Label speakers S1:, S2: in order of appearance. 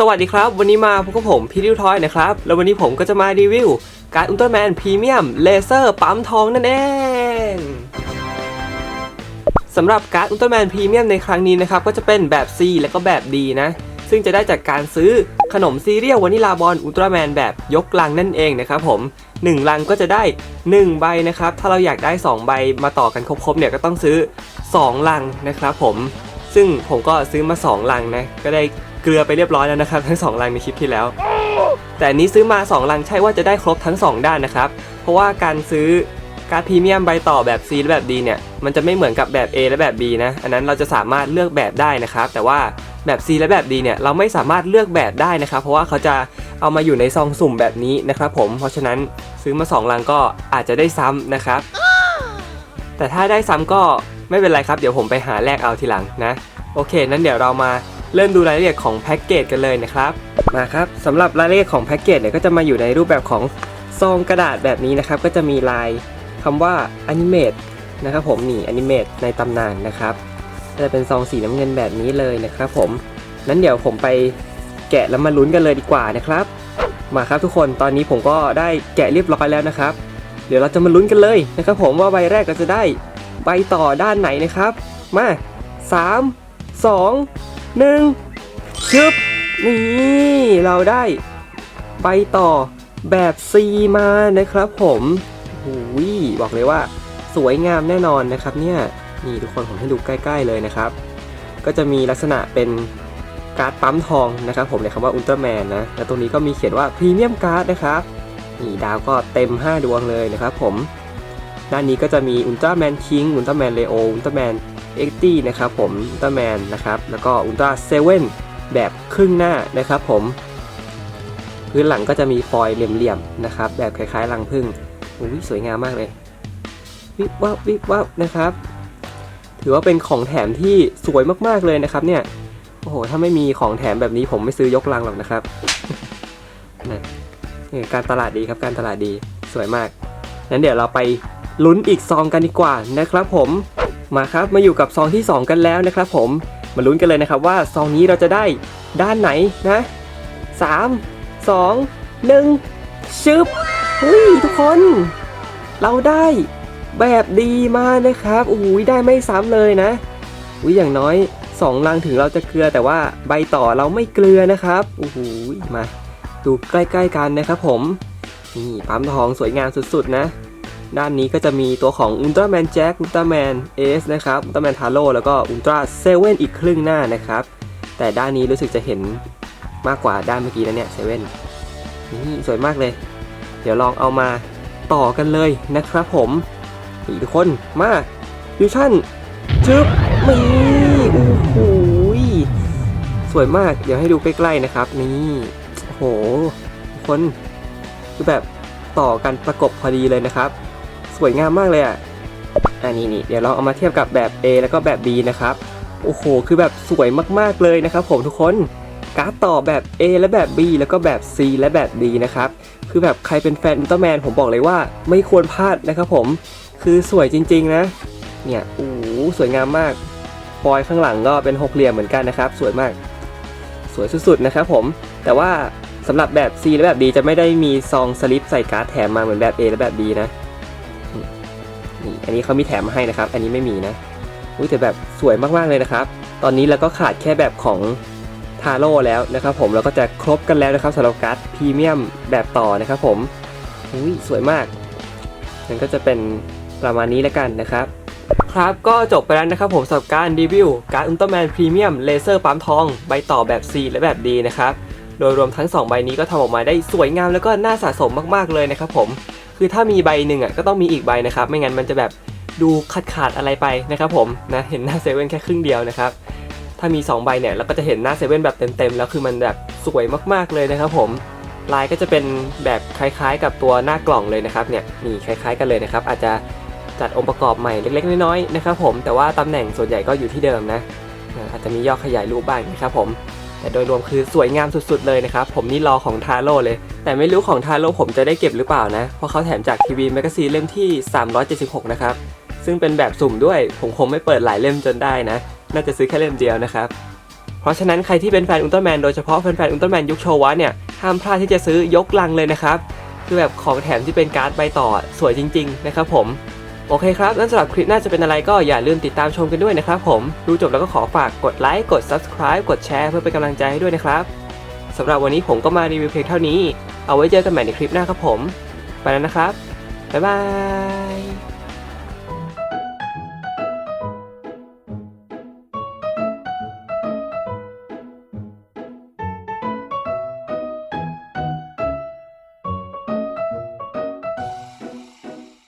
S1: สวัสดีครับ วันนี้มาพบกับผมพี่ริวทอยนะครับ แล้ววันนี้ผมก็จะมารีวิว การอุลตร้าแมนพรีเมียมเลเซอร์ปั๊มทองนั่นเองสำหรับการอุลตร้าแมนพรีเมียมในครั้งนี้นะครับ ก็จะเป็นแบบ C และก็แบบ D นะ ซึ่งจะได้จากการซื้อขนมซีเรียลวานิลาบอลอุลตร้าแมนแบบยกลังนั่นเองนะครับผม 1 ลังก็จะได้ 1 ใบนะครับ ถ้าเราอยากได้ 2 ใบมาต่อกันครบๆเนี่ยก็ต้องซื้อ 2 ลังนะครับผม ซึ่งผมก็ซื้อมา 2 ลังนะก็ได้ เกลือไปเรียบร้อยแล้วนะครับทั้ง2ลังในคลิปที่แล้ว แต่นี้ซื้อมา 2 ลังใช่ว่าจะได้ครบทั้ง 2 ด้านนะครับ เพราะว่าการซื้อการ์ดพรีเมียมใบต่อแบบ C และแบบ D เนี่ย มันจะไม่เหมือนกับแบบ A และแบบ B นะ อันนั้นเราจะสามารถเลือกแบบได้นะครับ แต่ว่าแบบ C และแบบ D เนี่ย เราไม่สามารถเลือกแบบได้นะครับ เพราะว่าเขาจะเอามาอยู่ในซองสุ่มแบบนี้นะครับผม เพราะฉะนั้นซื้อมา 2 ลังก็อาจจะได้ซ้ำนะครับ แต่ถ้าได้ซ้ำก็ไม่เป็นไรครับ เดี๋ยวผมไปหาแลกเอาทีหลังนะ โอเค นั้นเดี๋ยวเรามา เริ่มดูรายละเอียดของแพ็กเกจกันเลยนะครับ มาครับสำหรับรายละเอียดของแพ็กเกจเนี่ยก็จะมาอยู่ในรูปแบบของซองกระดาษแบบนี้นะครับ ก็จะมีลายคำว่า Animate นะครับผมนี่ Animate ในตำนานนะครับจะเป็นซองสีน้ำเงินแบบนี้เลยนะครับผมนั้นเดี๋ยวผมไปแกะแล้วมาลุ้นกันเลยดีกว่านะครับ มาครับทุกคนตอนนี้ผมก็ได้แกะเรียบร้อยแล้วนะครับ เดี๋ยวเราจะมาลุ้นกันเลยนะครับ ผมว่าใบแรกเราจะได้ใบต่อด้านไหนนะครับ มา 3 2 1ชึบนี่เราได้ใบต่อแบบ C มานะครับผมหูยบอกเลยว่าสวยงามแน่นอนนะครับเนี่ยนี่ทุกคนผมให้ดูใกล้ ๆ เลยนะครับ ก็จะมีลักษณะเป็นการ์ดปั๊มทองนะครับ ผมในคำว่าอุลตร้าแมนนะแล้วตรงนี้ก็มีเขียนว่าพรีเมียมการ์ดนะครับนี่ดาวก็เต็ม 5 ดวงเลยนะครับผม ด้านนี้ก็จะมีอุลตร้าแมนคิงอุลตร้าแมนเลโออุลตร้าแมน เอ็กตี้นะครับผมอุลตร้าแมนนะครับแล้วก็อุลตร้าเซเว่นแบบครึ่งหน้านะครับผม พื้นหลังก็จะมีฟอยล์เหลี่ยมๆนะครับ แบบคล้ายๆรังผึ้งอุ้ยสวยงามมากเลย วิบวับวิบวับนะครับ ถือว่าเป็นของแถมที่สวยมากๆเลยนะครับเนี่ยโอ้โหถ้าไม่มีของแถมแบบนี้ผมไม่ซื้อยกลังหรอกนะครับนะนี่การตลาดดีครับการตลาดดีสวยมากงั้นเดี๋ยวเราไปลุ้นอีกซองกันดีกว่านะครับผม มาครับมาอยู่กับซองที่ 2 กันแล้วนะครับผมมาลุ้นกันเลยนะครับว่าซองนี้เราจะได้ด้านไหนนะสามสองหนึ่งชึบเฮ้ยทุกคน เราได้แบบดีมากนะครับอุ้ยได้ไม่ซ้ำเลยนะอุ้ยอย่างน้อยสองลังถึงเราจะเกลือแต่ว่าใบต่อเราไม่เกลือนะครับโอ้โหมาดูใกล้ๆกันนะครับผมนี่ปั๊มทองสวยงามสุดๆนะ ด้านนี้ก็จะมีตัวของอุลตร้าแมนแจ็คอุลตร้าแมนเอสนะครับอุลตร้าแมนทาโร่แล้วก็อุลตร้าเซเว่นอีกครึ่งหน้านะครับ แต่ด้านนี้รู้สึกจะเห็นมากกว่าด้านเมื่อกี้นะเนี่ยเซเว่นนี่สวยมากเลย เดี๋ยวลองเอามาต่อกันเลยนะครับผมทุกคนมาฟิวชั่นจึ๊บนี่โอ้โหสวยมากเดี๋ยวให้ดูใกล้ๆนะครับ นี่โอ้โหทุกคนคือแบบต่อกันประกบพอดีเลยนะครับ สวยงามมากเลยอะอันนี้นี่เดี๋ยวเราเอามาเทียบกับแบบ A แล้วก็แบบ B นะครับโอ้โหคือแบบสวยมากๆเลยนะครับ ผมทุกคนการ์ดต่อแบบ A และแบบ B แล้วก็แบบ C และแบบ D นะครับคือแบบใครเป็นแฟนอุลตร้าแมนผมบอกเลยว่าไม่ควรพลาดนะครับผมคือสวยจริง ๆ นะ เนี่ยโอ้สวยงามมากฟอยข้างหลังก็เป็นหกเหลี่ยมเหมือนกันนะครับ สวยมาก สวยสุดๆนะครับผมแต่ว่าสำหรับแบบ C และแบบ D จะไม่ได้มีซองสลิปใส่การ์ดแถมมาเหมือนแบบ A และแบบ B นะ อันนี้เขามีแถมมาให้นะครับ อันนี้ไม่มีนะอุ้ยแต่แบบสวยมากๆเลยนะครับ ตอนนี้เราก็ขาดแค่แบบของทาโร่แล้วนะครับ ผมเราก็จะครบกันแล้วนะครับสำหรับการ์ดพรีเมียมแบบต่อนะครับ ผมอุ้ยสวยมากนั่นก็จะเป็นประมาณนี้แล้วกันนะครับ ครับก็จบไปแล้วนะครับผมสำหรับการรีวิวการ์ดอุลตร้าแมนพรีเมียมเลเซอร์ปั๊มทองใบต่อแบบ C และแบบ D นะครับโดยรวมทั้ง 2 ใบนี้ก็ทำออกมาได้สวยงามแล้วก็น่าสะสมมากๆเลยนะครับผม คือถ้ามีใบหนึ่งอะก็ต้องมีอีกใบนะครับ ไม่งั้นมันจะแบบดูขาดขาดๆอะไรไปนะครับผมนะเห็นหน้าเซเว่นแค่ครึ่งเดียวนะครับถ้ามี 2 ใบเนี่ยเราก็จะเห็นหน้าเซเว่นแบบเต็มๆแล้วคือมันแบบสวยมากๆเลยนะครับผมลายก็จะเป็นแบบคล้ายๆ กับตัวหน้ากล่องเลยนะครับเนี่ยนี่คล้าย ๆ กันเลยนะครับอาจจะจัดองค์ประกอบใหม่เล็กๆน้อยๆนะครับผมแต่ว่าตำแหน่งส่วนใหญ่ก็อยู่ที่เดิมนะอาอาจจะมีย่อขยายรูปบ้างนะครับผมแต่โดยรวมคือสวยงามสุดๆเลยนะครับผมนี่รอของทาโร่เลย แต่ไม่รู้ของทาโร่ผมจะได้เก็บหรือเปล่านะ เพราะเขาแถมจากทีวีแมกกาซีนเล่มที่ 376 นะครับ ซึ่งเป็นแบบสุ่มด้วย ผมคงไม่เปิดหลายเล่มจนได้นะ น่าจะซื้อแค่เล่มเดียวนะครับ เพราะฉะนั้นใครที่เป็นแฟนอุลตร้าแมนโดยเฉพาะแฟนๆอุลตร้าแมนยุคโชวะเนี่ย ห้ามพลาดที่จะซื้อยกลังเลยนะครับ คือแบบของแถมที่เป็นการ์ดใบต่อสวยจริง ๆ นะครับผม โอเคครับนั้นสำหรับคลิปหน้าจะเป็นอะไรก็อย่าลืมติดตามชมกันด้วยนะครับผม ดูจบแล้วก็ขอฝากกดไลค์ กด subscribe กดแชร์เพื่อเป็นกำลังใจให้ด้วยนะครับสำหรับวันนี้ผมก็มารีวิวเพลงเท่านี้ เอาไว้เจอกันใหม่ในคลิปหน้าครับผม ไปแล้วนะครับ บ๊ายบาย